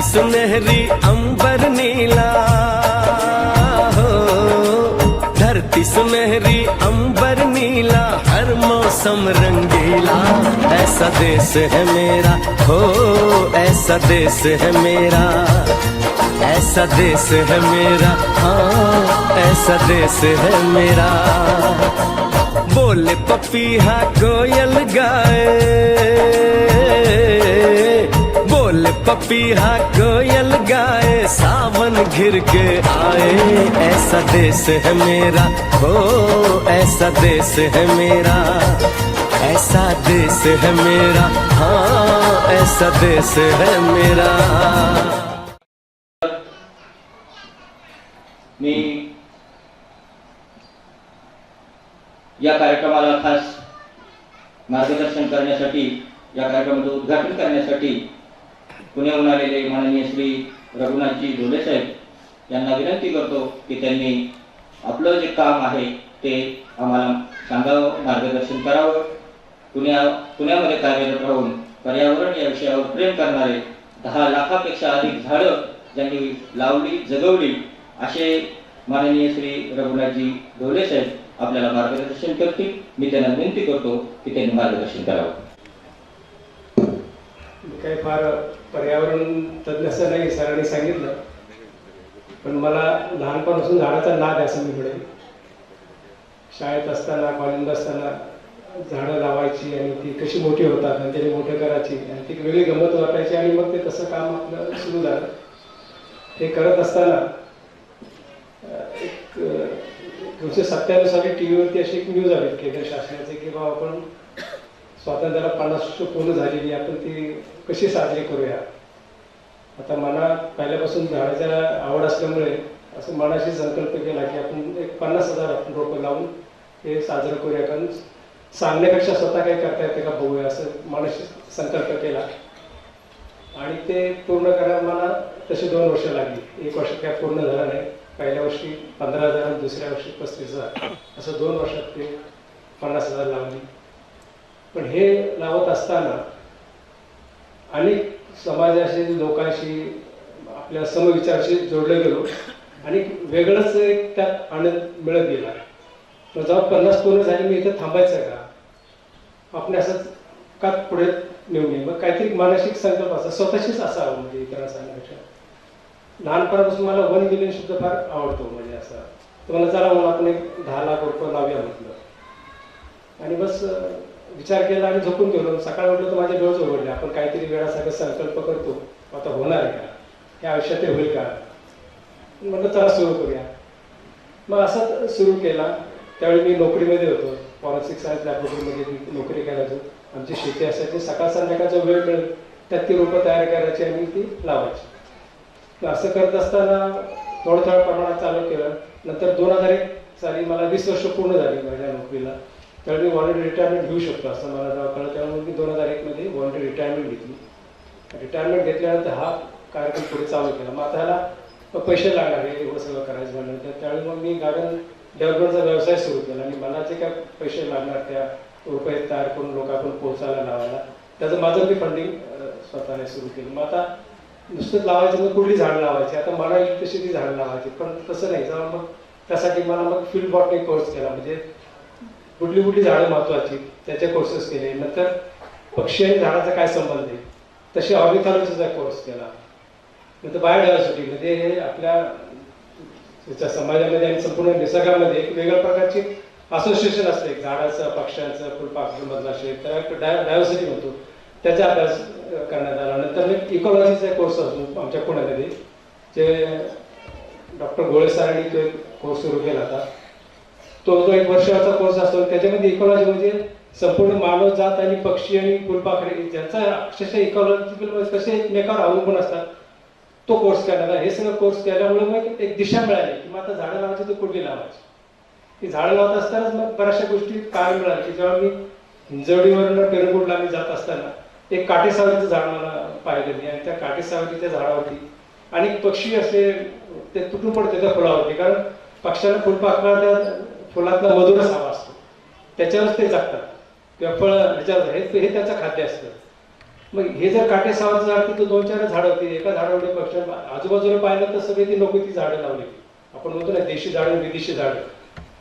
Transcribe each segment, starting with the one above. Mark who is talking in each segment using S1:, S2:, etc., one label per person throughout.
S1: धरती सुनहरी अंबर नीला, हो। धरती सुनहरी अंबर नीला, हर मौसम रंगीला। ऐसा देश है मेरा, हो, ऐसा देश है मेरा। ऐसा देश है मेरा हाँ ऐसा देश है मेरा। बोले पपीहा कोयल गाए। पपीहा कोयल गाए, सावन घिर के आए। ऐसा देश है मेरा, हो, ऐसा देश है मेरा। ऐसा देश है मेरा हाँ ऐसा देश है मेरा।
S2: मी या कार्यक्रमाला खास मार्गदर्शन करण्यासाठी, या कार्यक्रमाचं उद्घाटन करण्यासाठी पुण्याहून आलेले माननीय श्री रघुनाथजी ढोले साहेब यांना विनंती करतो की त्यांनी आपलं जे काम आहे ते आम्हाला सांगावं मार्गदर्शन करावं. पुण्या पुण्यामध्ये कार्यरत राहून पर्यावरण या विषयावर प्रेम करणारे दहा लाखापेक्षा अधिक झाडं ज्यांनी लावली जगवली असे माननीय श्री रघुनाथजी ढोले साहेब आपल्याला मार्गदर्शन करतील. मी त्यांना विनंती करतो की त्यांनी मार्गदर्शन करावं.
S3: मी काही फार पर्यावरण तज्ज्ञ असं नाही सरांनी सांगितलं. पण मला लहानपणापासून झाडाचा नाद आहे असं मी म्हणेन. शाळेत असताना कॉलेजला असताना झाडं लावायची आणि ती कशी मोठी होतात आणि त्याने मोठं करायची आणि ती वेगळी गंमत वाटायची आणि मग ते तसं काम आपलं सुरू झालं. ते करत असताना एक दोनशे एकोणीसशे सत्त्याण्णव साली टी व्हीवरती अशी एक न्यूज आली केंद्र शासनाची की बाबा आपण स्वातंत्र्याला पन्नास वर्ष पूर्ण झालेली आपण ती कशी साजरी करूया? आता मला पहिल्यापासून झाडाच्या आवड असल्यामुळे असं मनाशी संकल्प केला की आपण एक पन्नास हजार आपण रोपं लावून हे साजरं करूया. कारण सांगण्यापेक्षा स्वतः काय करता येते का बघूया असं मनाशी संकल्प केला. आणि ते पूर्ण करायला मला तशी दोन वर्ष लागली. एक वर्ष काय पूर्ण झालं नाही. पहिल्या वर्षी पंधरा हजार आणि दुसऱ्या वर्षी पस्तीस हजार. असं दोन वर्षात ते पन्नास हजार लावली. पण हे लावत असताना अनेक समाजाशी लोकांशी आपल्या समविचारशी जोडले गेलो आणि वेगळंच एक त्यात आनंद मिळत गेला. मग जेव्हा पन्नास पूर्ण झाली मी इथं थांबायचं का? आपण असंच का पुढे नेऊ नये? मग काहीतरी मानसिक संकल्प असा स्वतःशीच असावं म्हणजे इतरांना सांगण्यापेक्षा. लहानपणापासून मला वन मिलियन शब्द फार आवडतो म्हणजे असा. तुम्हाला मला चला म्हणून आपण एक दहा लाख रुपये लावूया म्हटलं. आणि बस विचार केला आणि झोपून गेलो. सकाळ उठलं तर माझे डोळे उघडले. आपण काहीतरी वेळासारखं संकल्प करतो. आता होणार आहे का? हे आयुष्यात ते होईल का? म्हटलं चला सुरू करूया. मग असं सुरू केला. त्यावेळी मी नोकरीमध्ये होतो. फॉरेन्सिक सायन्स लॅबोरेटरीमध्ये मी नोकरी करायचो आमची शेती असायची. सकाळ संध्याकाळचा वेळ मिळेल. त्यात ती रोपं तयार करायची आणि ती लावायची. असं करत असताना थोडं थोड्या प्रमाणात चालू केलं. नंतर दोन हजार एक साली मला वीस वर्ष पूर्ण झाली माझ्या नोकरीला. त्यावेळी मी वॉलंटरी रिटायरमेंट घेऊ शकतो असं मला जेव्हा कळलं त्यामुळे मी दोन हजार एकमध्ये वॉलंटरी रिटायरमेंट घेतली. रिटायरमेंट घेतल्यानंतर हा कार्यक्रम पुढे चालू केला. मग आता ह्याला पैसे लागणार हे एवढं सगळं करायचं म्हटल्यानंतर त्यावेळी मग मी गार्डन डेव्हलपमेंटचा व्यवसाय सुरू केला आणि मला जे काय पैसे लागणार त्या रुपये तयार करून लोकांकडून पोहोचायला लावायला त्याचं माझं मी फंडिंग स्वतःने सुरू केलं. मग आता नुसतं लावायचं मग कुठली झाडं लावायची? आता मला येईल तशी ती झाडं लावायची पण तसं नाही. जेव्हा मग त्यासाठी मला मग फील्ड बॉटनी कोर्स केला. म्हणजे कुठली कुठली झाडं महत्वाची त्याचे कोर्सेस केले. नंतर पक्षी आणि झाडाचा काय संबंध आहे? तसे ऑर्निथॉलॉजीचा कोर्स केला. नंतर बायोडायव्हर्सिटी म्हणजे हे आपल्या समाजामध्ये आणि संपूर्ण निसर्गामध्ये एक वेगळ्या प्रकारची असोसिएशन असते. एक झाडाचं पक्ष्यांचं फुलपाखरूमधला शेत त्याला डायव्हर्सिटी म्हणतो. त्याचा अभ्यास करण्यात आला. नंतर मी इकॉलॉजीचा कोर्स असतो आमच्या पुण्यामध्ये जे डॉक्टर गोळे सरांनी तो एक कोर्स सुरू केला होता. तो जो एक वर्षाचा कोर्स असतो. त्याच्यामध्ये इकॉलॉजी म्हणजे संपूर्ण मानव जात आणि पक्षी आणि फुलपाखरे ज्यांचा अक्षरशः इकॉलॉजिकल म्हणजे कसे एकमेकावर अवलंबून असतात तो कोर्स करण्यात हे सगळं कोर्स केल्यामुळे मग एक दिशा मिळाली की मग आता झाडं लावायची तर कुठली लावायची? ती झाडं लावत असतानाच मग बऱ्याचशा गोष्टी काय मिळाली की जेव्हा मी हिंजवडीवरनं पेरगुडला मी जात असताना एक काटेसावरीचं झाड मला पाहिलं मी आणि त्या काटेसावरीच्या झाडावरती अनेक पक्षी असे ते तुटून पडते त्या फुलावरती. कारण पक्ष्याला फुलपाखरा त्या फुलातला मधुरच हवा असतो. त्याच्यावरच ते जगतात. किंवा फळ ह्याच्यावर हे हे त्याचं खाद्य असतं. मग हे जर काटे सावाचं झाड तिथं दोन चार झाडं होती एका झाडावर पक्ष आजूबाजूला पाहिलं तर सगळी ती लोक ती झाडं लावली. आपण म्हणतो ना देशी झाडं विदेशी झाडं.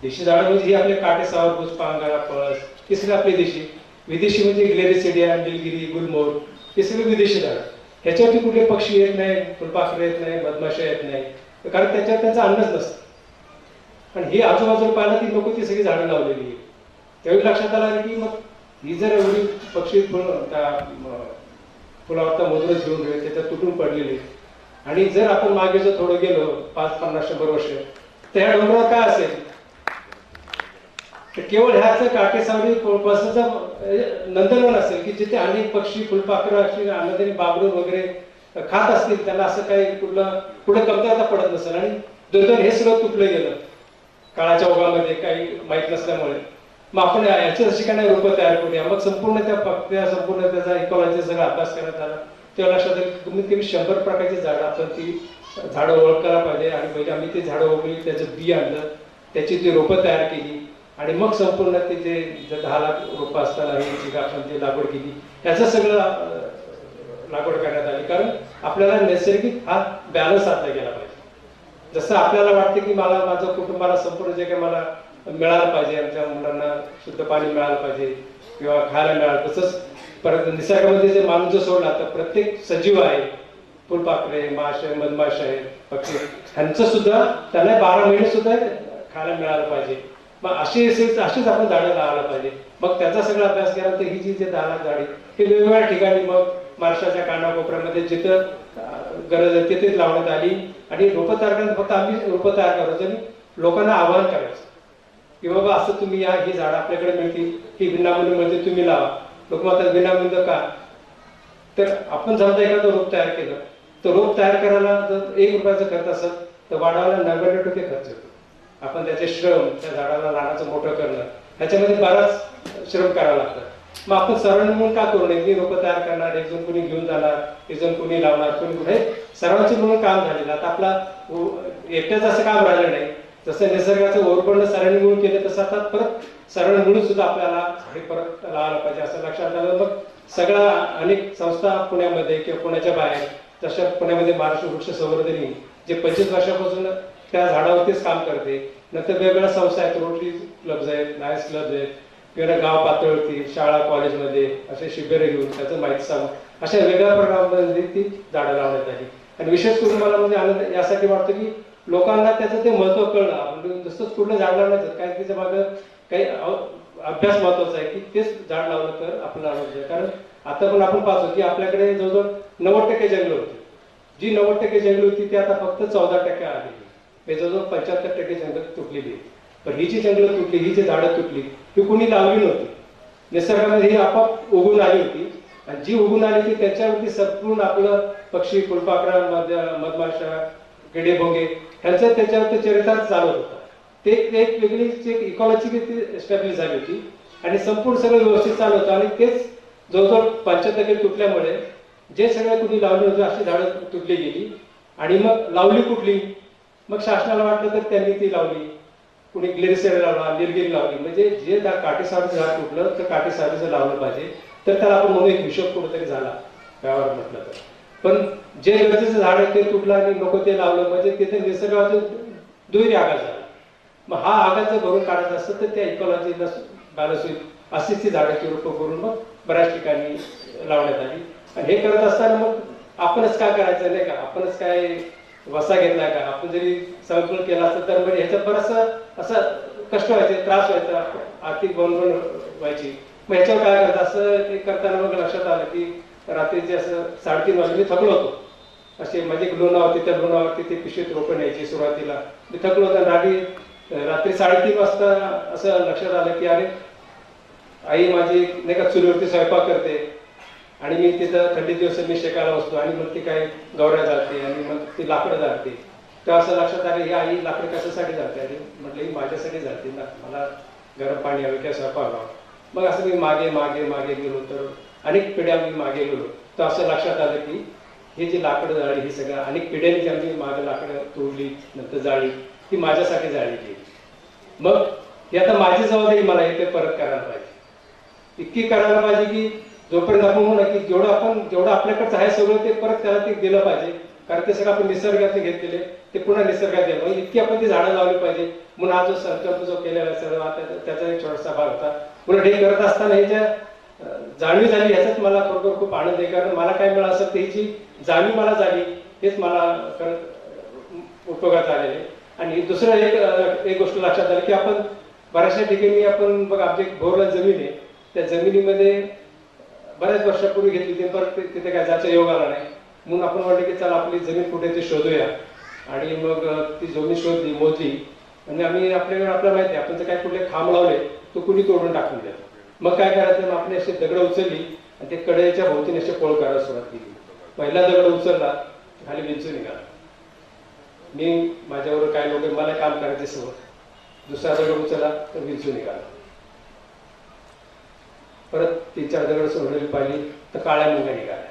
S3: देशी झाडं म्हणजे ही आपले काटे सावर पुष्पांगा पळस हे सगळे आपले देशी. विदेशी म्हणजे ग्लेरिसिडिया निलगिरी गुलमोर हे सगळे विदेशी झाडं. ह्याच्यावरती कुठले पक्षी येत नाही फुलपाखरे येत नाही मधमाशा येत नाही कारण त्याच्यावर त्यांचा अन्नच नसतं. पण ही आजूबाजूला पाहिलं ती नको ती सगळी झाडं लावलेली आहे त्यावेळी लक्षात आलं की मग ही जर एवढी पक्षी फुल त्या फुलावरता मधूनच घेऊन गेले त्याच्यात तुटून पडलेले. आणि जर आपण मागे जर थोडं गेलो पाच पन्नास शंभर वर्ष तर ह्या डोंगरावर काय असेल? तर केवळ ह्याच काटेसावरी बसाचं नंदनवन असेल की जिथे अनेक पक्षी फुलपाखरं अशी आनंदाने बाबरून वगैरे खात असतील त्यांना असं काही कुठलं कुठे कमतरता पडत नसेल. आणि दोन हे सगळं तुटलं गेलं. काळाच्या ओघामध्ये काही माहीत नसल्यामुळे. मग आपण याची अशी काय नाही रूपं तयार करूया. मग संपूर्ण त्या पक्ष्या संपूर्ण त्याचा इकॉलॉजी सगळा अभ्यास करण्यात आला. तेव्हा लक्षात आलं की कमीत कमी शंभर प्रकारची झाडं आपण ती झाडं ओळखायला पाहिजे. आणि पहिले आम्ही ते झाडं ओळखली त्याचं बी आणलं त्याची ती रोपं तयार केली. आणि मग संपूर्ण ते जे दहा लाख रोपं असताना ही जी आपण ती लागवड केली त्याचं सगळं लागवड करण्यात आली. कारण आपल्याला नैसर्गिक हा बॅलन्स साधला गेला पाहिजे. जसं आपल्याला वाटतं की मला माझं कुटुंबाला संपूर्ण जे काही मला मिळालं पाहिजे आमच्या मुलांना शुद्ध पाणी मिळालं पाहिजे किंवा खायला मिळालं तसंच परत निसर्गामध्ये जे माणूस जो सोडला तर प्रत्येक सजीव आहे फुलपाखरे माश आहे मधमाश आहे पक्षी ह्यांचं सुद्धा त्यांना बारा महिने सुद्धा खायला मिळालं पाहिजे. मग अशी असेल अशीच आपण झाडं लावायला पाहिजे. मग त्याचा सगळा अभ्यास केला तर ही जी जे दहा झाडी हे वेगवेगळ्या ठिकाणी मग महाराष्ट्राच्या कानाकोपऱ्यामध्ये जिथं गरज आहे तिथेच लावण्यात आली. आणि रोप तयार करण्यात फक्त आम्ही रोप तयार करायचं आणि लोकांना आवाहन करायचं की बाबा असं तुम्ही या ही झाड आपल्याकडे मिळतील. ही विनामूल्य मिळते म्हणजे तुम्ही लावा. लोक म्हणतात विनामूल्य का? तर आपण समजा एखादं रोप तयार केलं. तर रोप तयार करायला जर एक रुपयाचा खर्च असेल तर वाढवायला नव्याण्णव टक्के खर्च येतो. आपण त्याचे श्रम त्या झाडाला लहानाचं मोठं करणं ह्याच्यामध्ये बराच श्रम करावा लागतात मग आपण सरळ म्हणून का करू नये? मी रोपं तयार करणार एक जण कोणी घेऊन जाणार एक जण कोणी लावणार कोणी कुठे? सर्वांचे म्हणून काम झालेलं. आता आपला एकट्याच असं काम राहिलं नाही. जसं निसर्गाचं ओरपंड सरळ मिळून केलं तसं आता परत सरळ मिळून सुद्धा आपल्याला हे परत लावायला पाहिजे असं लक्षात आलं. मग सगळ्या अनेक संस्था पुण्यामध्ये किंवा पुण्याच्या बाहेर तशा पुण्यामध्ये महाराष्ट्र वृक्ष संवर्धनी जे पंचवीस वर्षापासून त्या झाडावरतीच काम करते. नंतर वेगवेगळ्या संस्था आहेत रोटरी क्लब्स आहेत नायस क्लब आहेत किंवा गाव पातळीवरती शाळा कॉलेजमध्ये असे शिबिर घेऊन त्याचं माहिती सांगून अशा वेगळ्या प्रकारामध्ये ती झाडं लावण्यात आली. आणि विशेष करून मला म्हणजे आनंद यासाठी वाटतं की लोकांना त्याचं ते महत्त्व कळलं. म्हणजे जसंच कुठलं झाड लावण्याचं काय त्याच्या मागं काही अभ्यास महत्त्वाचा आहे की तेच झाड लावलं तर आपलं लावलं कारण आता पण आपण पाहतो की आपल्याकडे जवळजवळ नव्वद टक्के जंगल होती. जी नव्वद टक्के जंगल होती ती आता फक्त चौदा टक्के आलेली हे म्हणजे जवळजवळ पंच्याहत्तर टक्के जंगल तुटलेली आहे पण ही जी जंगलं तुटली ही जी झाडं तुटली ही कुणी लावली नव्हती. निसर्गामध्ये ही आपोआप उगून आली होती. आणि जी उगून आली ती त्याच्यावरती संपूर्ण आपलं पक्षी फुलपाखरा मध मधमाशा किडे भोंगे ह्यांचं त्याच्यावरती चरितार्थ चालत होता. ते एक वेगळीच एक इकॉलॉजी ती स्टॅब्लिश झाली होती. आणि संपूर्ण सगळं व्यवस्थित चालू होतं. आणि तेच जवळजवळ पंच्याहत्तर टक्के तुटल्यामुळे जे सगळं कुणी लावले होते अशी झाडं तुटली गेली. आणि मग लावली कुठली? मग शासनाला वाटलं तर त्यांनी ती लावली. कुणी ग्लेरिसेड लावला निर्गिरी लावली. म्हणजे जे त्या काटेसावरचं झाड तुटलं तर काटेसावरीचं लावलं पाहिजे तर त्याला आपण म्हणून एक हिशोब कुठेतरी झाला. व्यवहार म्हटलं तर. पण जे गरजेचं झाड आहे ते तुटलं आणि नको ते लावलं म्हणजे तिथे निसर्गाचं दुहेरी आघात झाला. मग हा आघात जर भरून काढायचा असतं तर त्या इकॉलॉजीला बॅलन्स होईल अशीच ती झाडाची रोपं करून मग बऱ्याच ठिकाणी लावण्यात आली. आणि हे करत असताना मग आपणच काय करायचं नाही का? आपणच काय वसा घेतला का? आपण जरी संकल्प केला असतं तर म्हणजे ह्याच्यात बराचसा असं कष्ट व्हायचे त्रास व्हायचा आर्थिक बनवण व्हायची. मग ह्याच्यावर काय करायचं? असं ते करताना मग लक्षात आलं की रात्रीचे असं साडेतीन वाजता मी थकलो होतो. असे म्हणजे लोणावरती त्या लोणावरती ते पिशवीत रोपण न्यायची सुरुवातीला. मी थकलो होतो रागी रात्री रात्री साडेतीन वाजता असं लक्षात आलं की अरे आई माझी नाही का चुलीवरती स्वयंपाक करते. आणि मी तिथं थंडी दिवस मी शेकायला बसतो आणि मग ती काय गवऱ्या जाते आणि मग ती लाकडं जाते तेव्हा असं लक्षात आलं ही आई लाकडं कशासाठी जाते आणि? म्हटलं ही माझ्यासाठी जाते ना. मला गरम पाणी हवे किंवा स्वयंपाक हवा. मग असं मी मागे मागे मागे गेलो तर अनेक पिढ्या मी मागे गेलो. तर असं लक्षात आलं की हे जी लाकडं जाळी ही सगळं अनेक पिढ्यांनी जी आम्ही मागे लाकडं तोडली नंतर जाळी ती माझ्यासाठी जाळी गेली. मग ही आता माझी जबाबदारी मला हे ते परत करायला पाहिजे. इतकी करायला पाहिजे की जोपर्यंत आपण म्हणू की जेवढं आपण जेवढं आपल्याकडचं आहे सगळं ते परत त्याला ते दिलं पाहिजे. कारण ते सगळं आपण निसर्गातले घेतलेले ते पुन्हा निसर्गात द्यायला म्हणजे इतकी आपण ती झाडं लावली पाहिजे. म्हणून हा जो संकल्प जो केलेला सर्व त्याचा एक छोटासा भाग होता. पुन्हा हे करत असताना हे ज्या जाणीव झाली ह्याच्यात मला खरोखर खूप आनंद आहे. कारण मला काय मिळालं असं त्याची जाणीव मला झाली हेच मला खरं उपयोगात आलेले आणि दुसरं एक एक गोष्ट लक्षात आली की आपण बऱ्याचशा ठिकाणी आपण बघा आमची एक भोरला जमीन आहे. त्या जमिनीमध्ये बऱ्याच वर्षापूर्वी घेतली ते परत ते- तिथे काय जायचा योग आला नाही. म्हणून आपण म्हटलं की चला आपली जमीन कुठे ते शोधूया. आणि मग ती जोडणी शोधली मोजली. आणि आम्ही आपल्याकडे आपल्याला माहिती आहे आपण जर काय कुठले खांब लावले तो कुणी तोडून टाकून द्या मग काय करायचं मग आपण असे दगड उचलली आणि ते कडेच्या भोवतीने असे पोळ करायला सुरुवात केली. पहिला दगड उचलला खाली विंचू निघाला. मी माझ्यावर काय लोक मला काम करायचे सोबत दुसरा दगड उचलला तर विंचू निघाला. परत तीन चार दगड सोडलेली पाहिली तर काळ्या मुंग्या निघाल्या.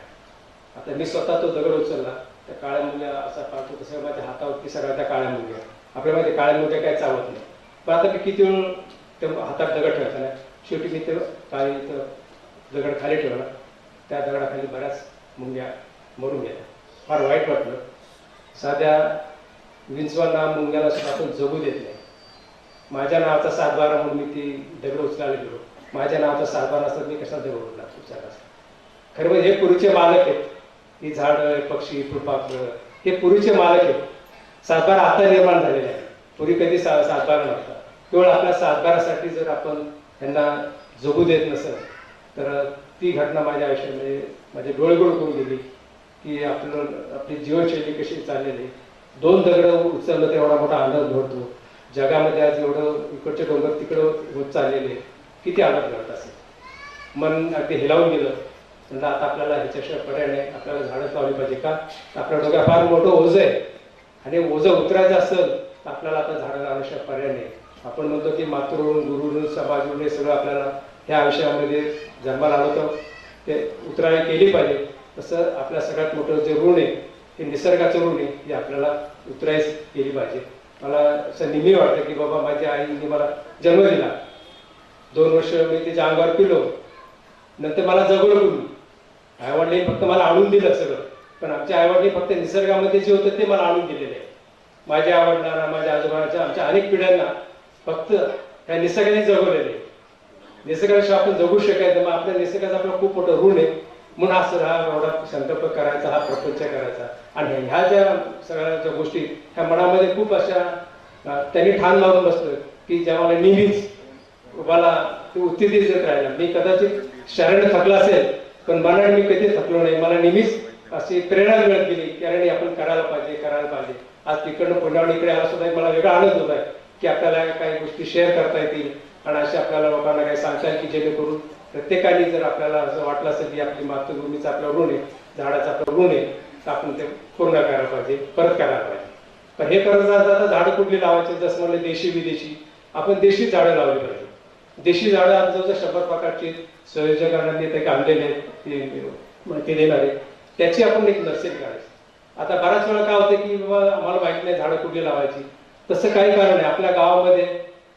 S3: आता मी स्वतः तो दगड उचलला त्या काळ्या मुंग्या असा पाहतो तसं माझ्या हातावर सगळ्या त्या काळ्या मुंग्या आपल्या माहिती काळ्या मुंग्या काय चावत नाही. पण आता मी किती वेळ ते हातात दगड ठेवायचा नाही. शेवटी मी ते काळी इथं दगड खाली ठेवला. त्या दगडाखाली बऱ्याच मुंग्या मरून गेल्या. फार वाईट वाटलं. साध्या विंचवांना मुंग्याला सुद्धा आपण जगू देत नाही. माझ्या नावाचा सातबारा म्हणून मी ती दगड उचलायला गेलो. माझ्या नावाचा सातबारा असतात मी कसा दगड उचला खरं म्हणजे हे पूर्वीचे मालक आहेत. ही झाडं पक्षी फुलपाखरं हे पूर्वीचे मालक आहेत. सातबारा आता निर्माण झालेले आहे पूर्वी कधी सा सातबारा नव्हता. केवळ आपल्या सातबारासाठी जर आपण त्यांना जगू देत नसेल तर ती घटना माझ्या आयुष्यामध्ये माझे डोळे करून गेली की आपलं आपली जीवनशैली कशी चाललेली. दोन दगड उचललं तर एवढा मोठा आनंद घडतो. जगामध्ये आज एवढं इकडचे डोंगर तिकडं होत चाललेले किती आनंद घडत असेल. मन अगदी हेलावून गेलं. म्हणलं आता आपल्याला ह्याच्याशिवाय पर्याय नाही. आपल्याला झाडं लावली पाहिजे का? आपल्या डोक्यात फार मोठं ओझ आहे. आणि ओझं उतरायचं असेल तर आपल्याला आता झाडं लावण्याशिवाय पर्याय नाही. आपण म्हणतो की मातृ गुरु समाज हे सगळं आपल्याला ह्या आयुष्यामध्ये जन्माला आलो तर ते उतराय केली पाहिजे. तसं आपल्या सगळ्यात मोठं जे ऋण आहे हे निसर्गाचं ऋण आहे हे आपल्याला उतरायच केली पाहिजे. मला असं नेहमी वाटतं की बाबा माझ्या आईने मला जन्म दिला. दोन वर्ष मी त्याच्या अंगावर पिलो. नंतर मला जगवलं आईवडिलांनी फक्त मला आणून दिलं सगळं. पण आमच्या आईवडिलांनी फक्त निसर्गामध्ये जे होतं ते मला आणून दिलेलं आहे माझ्या आवडणारा माझ्या आजोबाच्या आमच्या अनेक पिढ्यांना फक्त ह्या निसर्गाने जगवलेले आहे निसर्गाशिवाय आपण जगू शकायचं मग आपल्या निसर्गाचा आपलं खूप मोठं ऋण आहे. म्हणून हा सर हा एवढा संकल्प करायचा हा प्रपंच करायचा. आणि ह्या ज्या सगळ्या ज्या गोष्टी ह्या मनामध्ये खूप अशा त्यांनी ठाण लावून बसलं की ज्या मला नेहमीच मला ते उत्तेजित राहिला. मी कदाचित शरण थकला असेल पण मला मी कधी थकलो नाही. मला नेहमीच अशी प्रेरणा मिळत गेली की अरे आपण करायला पाहिजे करायला पाहिजे. आज तिकडनं पुण्यावर इकडे आला सुद्धा मला वेगळा आनंद होत आहे की आपल्याला काही गोष्टी शेअर करता येतील. आणि असे आपल्याला लोकांना काही सांगता येईल की जेणेकरून प्रत्येकाने जर आपल्याला असं वाटलं असेल की आपली मातृभूमीचा आपल्या ऋण आहे झाडाचा आपलं ऋण आहे तर आपण ते पूर्ण करायला पाहिजे परत करायला पाहिजे. पण हे करत जाता झाडं कुठली लावायची? जसं म्हणलं देशी विदेशी आपण देशी झाडं लावली पाहिजे. देशी झाडं आमच्या शंभर प्रकारची संयोजकांनी ते काढलेले आहेत, माहिती देणारे त्याची आपण एक नर्सरी काढायची. आता बऱ्याच वेळा काय होतं की बाबा आम्हाला माहीत नाही झाडं कुठे लावायची. तसं काही कारण नाही आपल्या गावामध्ये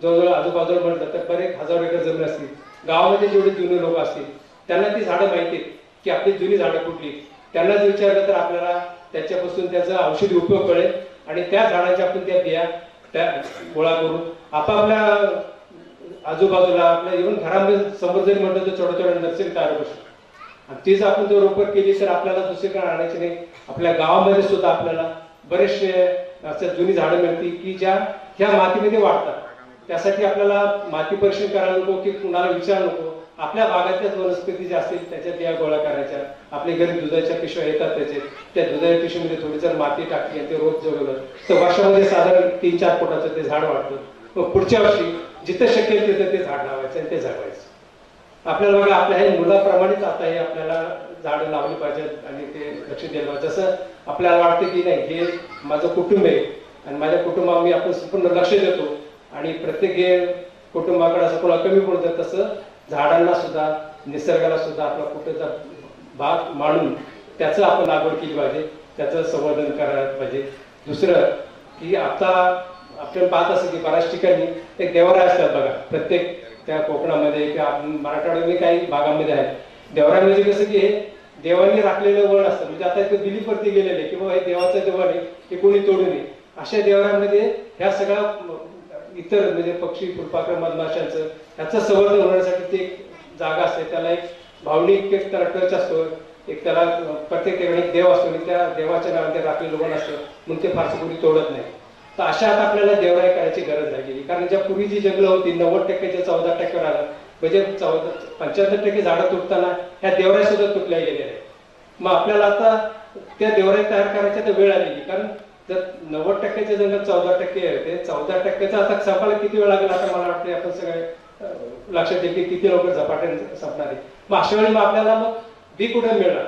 S3: जवळजवळ आजूबाजूला म्हटलं तर बरेच हजार एकर जमीन असतील. गावामध्ये जेवढे जुने लोक असतील त्यांना ती झाडं माहिती आहेत की आपली जुनी झाडं कुठली त्यांना जर विचारलं तर आपल्याला त्याच्यापासून त्याचा औषधी उपयोग कळेल आणि त्या झाडाच्या आपण त्या बिया त्या गोळा करून आपापल्या आजूबाजूला आपल्या इव्हन घरामध्ये समोर जरी म्हटलं तर छोट्या छोट्या नर्सरी तयार करू शकतो आणि तीच आपण जर रोपण केली तर आपल्याला दुसरीकडे आणायची नाही. आपल्या गावामध्ये सुद्धा आपल्याला बरेचसे अशा जुनी झाडं मिळतील की ज्या ह्या मातीमध्ये वाढतात. त्यासाठी आपल्याला माती परीक्षण करायला नको की कुणाला विचार नको. आपल्या भागातल्याच वनस्पती ज्या असतील त्याच्या बिया गोळा करायच्या. आपल्या घरी दुधाच्या पिशव्या येतात त्याचे. त्या दुधाच्या पिशवीमध्ये थोडी जर माती टाकली आणि ते रोज जगवलं तर वर्षामध्ये साधारण तीन चार फुटाचं ते झाड वाढतं. मग पुढच्या वर्षी जिथं शक्य तिथे तिथं ते झाड लावायचं आणि ते जगवायचं. आपल्याला बघा आपल्या हे मुलाप्रमाणेच आता हे आपल्याला झाडं लावली पाहिजेत आणि ते लक्ष द्यायला पाहिजे. जसं आपल्याला वाटतं की नाही हे माझं कुटुंब आहे आणि माझ्या कुटुंबावर मी आपण संपूर्ण लक्ष देतो आणि प्रत्येक हे कुटुंबाकडे असं कोणाला कमी पडतं तसं झाडांना सुद्धा निसर्गाला सुद्धा आपला कुठेचा भाग मांडून त्याचं आपण लागवड केली पाहिजे त्याचं संवर्धन करायला पाहिजे. दुसरं की आता आपण पाहत असं की बऱ्याच ठिकाणी एक देवारा असतात बघा. प्रत्येक त्या कोकणामध्ये किंवा मराठवाड्यामध्ये काही भागामध्ये आहेत. देवरा म्हणजे कसं की हे देवांनी राखलेलं वण असतं. म्हणजे आता इथे दिलीपवरती गेलेले की बाबा हे देवाचं देवण आहे हे कोणी तोडू नये. अशा देवरामध्ये ह्या सगळ्या इतर म्हणजे पक्षी फुलपाखर मधमाशांचं ह्याचं संवर्धन होण्यासाठी ते एक जागा असते. त्याला एक भावनिक एक त्याला टच असतो. एक त्याला प्रत्येक ठिकाणी एक देव असतो आणि त्या देवाच्या नावाने राखलेलं वण असतं. म्हणून ते फारसं कोणी तोडत नाही. तर अशा आता आपल्याला देवराय करायची गरज लागली कारण ज्या पूर्वी जी जंगलं होती नव्वद टक्क्याच्या चौदा टक्क्यावर आलं म्हणजे चौदा पंच्याहत्तर टक्के झाडं तुटताना ह्या देवराय सुद्धा तुटल्या गेलेल्या आहेत मग आपल्याला आता त्या देवराय तयार करायच्या तर वेळ आलेली. कारण जर नव्वद टक्क्याचे जंगल चौदा टक्के होते चौदा टक्क्याचा आता संपायला किती वेळ लागेल आता मला वाटते आपण सगळे लक्षात येईल की किती लवकर झपाट्याने संपणार आहे. मग अशा वेळी मग आपल्याला मग बी कुठे मिळणार?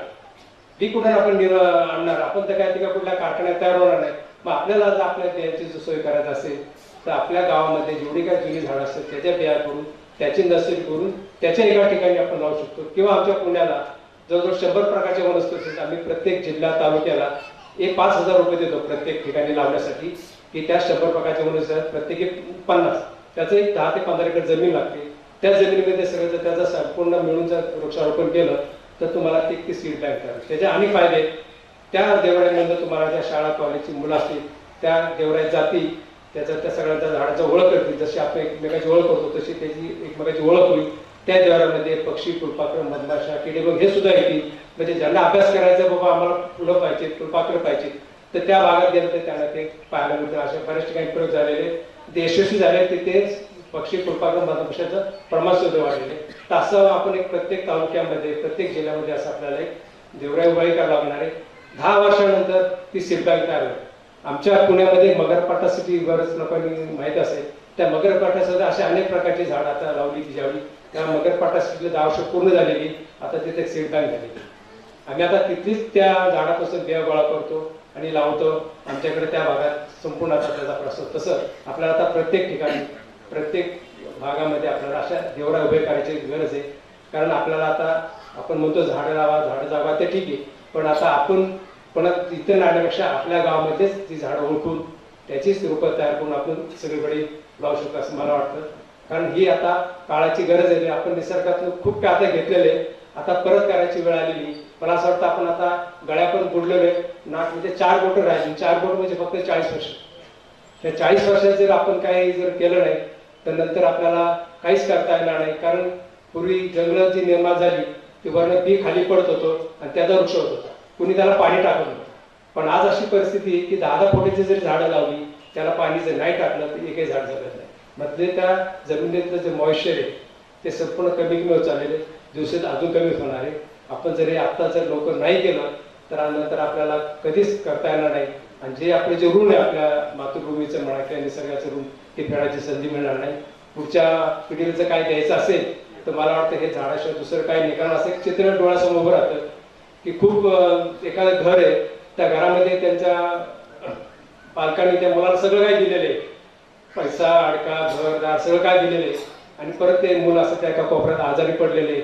S3: बी कुठे आपण निर आणणार? आपण तर काय तिका कुठल्या कारखान्यात तयार होणार नाही. मग आपल्याला जर आपल्या बियांची जर सोय करायचं असेल तर आपल्या गावामध्ये जेवढी काय जुनी झाडं असतात त्याच्या बिया करून त्याची नर्सरी करून त्याच्या एका ठिकाणी आपण लावू शकतो. किंवा आमच्या पुण्याला जवळजवळ शंभर प्रकारच्या वनस्पती आम्ही प्रत्येक जिल्हा तालुक्याला एक पाच हजार रुपये देतो प्रत्येक ठिकाणी लावण्यासाठी. की त्या शंभर प्रकारच्या वनस्पती प्रत्येक प्रत्येकी पन्नास. त्याचं एक दहा ते पंधरा एकर जमीन लागते. त्या जमिनीमध्ये सगळं जर त्याचा संपूर्ण मिळून जर वृक्षारोपण केलं तर तुम्हाला ते ती सीड बँक करावी त्याचे अनेक फायदे आहेत. त्या देवळ्यामध्ये तुम्हाला ज्या शाळा कॉलेजची मुलं असतील त्या देवळ्यात जातील त्याचा त्या सगळ्यांच्या झाडाचा ओळख करतील. जशी आपण एकमेकाची ओळख करतो तशी त्याची एकमेकाची ओळख होईल. त्या देवळामध्ये पक्षी फुलपाखर मधमाशा किडेबग हे सुद्धा येतील. म्हणजे ज्यांना अभ्यास करायचा बाबा आम्हाला फुलं पाहिजे फुलपाखरं पाहिजे तर त्या भागात गेलं तर त्यांना ते पाहायला मिळतं. अशा बऱ्याच ठिकाणी प्रयोग झालेले ते यशस्वी झाले तिथे पक्षी फुलपाखर मधमाशाचं प्रमाण सुद्धा वाढलेले तर असं आपण एक प्रत्येक तालुक्यामध्ये प्रत्येक जिल्ह्यामध्ये असं आपल्याला एक देवराई उभारी करायला लागणार आहे. दहा वर्षानंतर ती सीडबँक तयार होईल आमच्या पुण्यामध्ये मगरपाटा सिटी बरेच लोकांनी माहीत असेल. त्या मगरपाटासाठी अशा अनेक प्रकारची झाड आता लावली ज्यावेळी त्या मगरपाटा सिटीला दहा वर्ष पूर्ण झालेली आता तिथे सीड झालेली आम्ही आता तिथलीच त्या झाडापासून बिया गोळा करतो आणि लावतो. आमच्याकडे त्या भागात संपूर्ण आता त्याचा प्रसार तसं आपल्याला आता प्रत्येक ठिकाणी प्रत्येक भागामध्ये आपल्याला अशा देवरा उभे करायची गरज आहे. कारण आपल्याला आता आपण म्हणतो झाडं लावा झाडं जावा ते ठीक आहे. पण आता आपण पण इथं आणण्यापेक्षा आपल्या गावामध्येच ती झाडं ओळखून त्याचीच रूपं तयार करून आपण सगळीकडे लावू शकतो असं मला वाटतं. कारण ही आता काळाची गरज आहे आपण निसर्गातून खूप काय आता घेतलेले आता परत करायची वेळ आलेली. मला असं वाटतं आपण आता गळ्यापर्यंत बुडलेलो आहे. नाक म्हणजे चार बोट राहिली. चार बोट म्हणजे फक्त चाळीस वर्ष. त्या चाळीस वर्षात जर आपण काही जर केलं नाही तर नंतर आपल्याला काहीच करता येणार नाही. कारण पूर्वी जंगलं जी निर्माण झाली ती बी खाली पडत होतो आणि त्याचा वृक्ष होत होता. कुणी त्याला पाणी टाकत होतं. पण आज अशी परिस्थिती की दहा दहा फुटाची जरी झाडं लावली त्याला पाणी जर नाही टाकलं तर एकही झाड जगत नाही. मधले त्या जमिनीतलं जे मॉइश्चर आहे ते संपूर्ण कमी कमी होत चाललेले दिवसात अजून कमी होणार आहे. आपण जरी आत्ता जर लवकर नाही केलं तर नंतर आपल्याला कधीच करता येणार नाही. आणि जे आपले जे ऋण आहे आपल्या मातृभूमीचं म्हणा किंवा निसर्गाचं ऋण ते फेडायची संधी मिळणार नाही. पुढच्या पिढीला जर काय द्यायचं असेल तर मला वाटतं हे झाडाशिवाय दुसरं काही नाही. कारण असं एक चित्र डोळ्यासमोर उभं राहतं की खूप एखादं घर आहे त्या घरामध्ये त्यांच्या पालकांनी त्या मुलाला सगळं काही दिलेलं आहे. पैसा अडका घरदार सगळं काय दिलेलं आहे. आणि परत ते मुलं असं त्या एका कोपऱ्यात आजारी पडलेले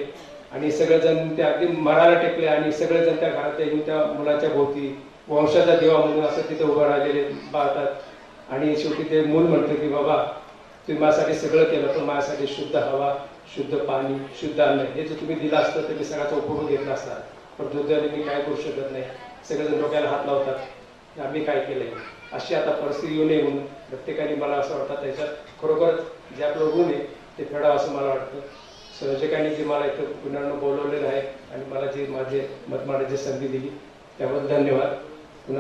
S3: आणि सगळेजण ते अगदी मराला टेकले आणि सगळेजण त्या घरात येऊन त्या मुलाच्या भोवती वंशाचा देवा म्हणून असं तिथे उभं राहिलेले पाहतात. आणि शेवटी ते मूल म्हणतं की बाबा तुम्ही माझ्यासाठी सगळं केलं पण माझ्यासाठी शुद्ध हवा शुद्ध पाणी शुद्ध अन्न हे जर तुम्ही दिलं असतं तर मी सगळ्याचा उपभोग घेतला असता. पण दुर्दैवाने मी काय करू शकत नाही. सगळेजण डोक्याला हात लावतात. आम्ही काय केलंय? अशी आता परिस्थिती येऊ नये म्हणून प्रत्येकाने मला असं वाटतं त्याच्यात खरोखर जे आपलं ऋण आहे ते फेडावं असं मला वाटतं. संयोजकांनी जे मला इथं पुण्यानं बोलवलेलं आहे आणि मला जे माझे मत संधी दिली त्याबद्दल धन्यवाद.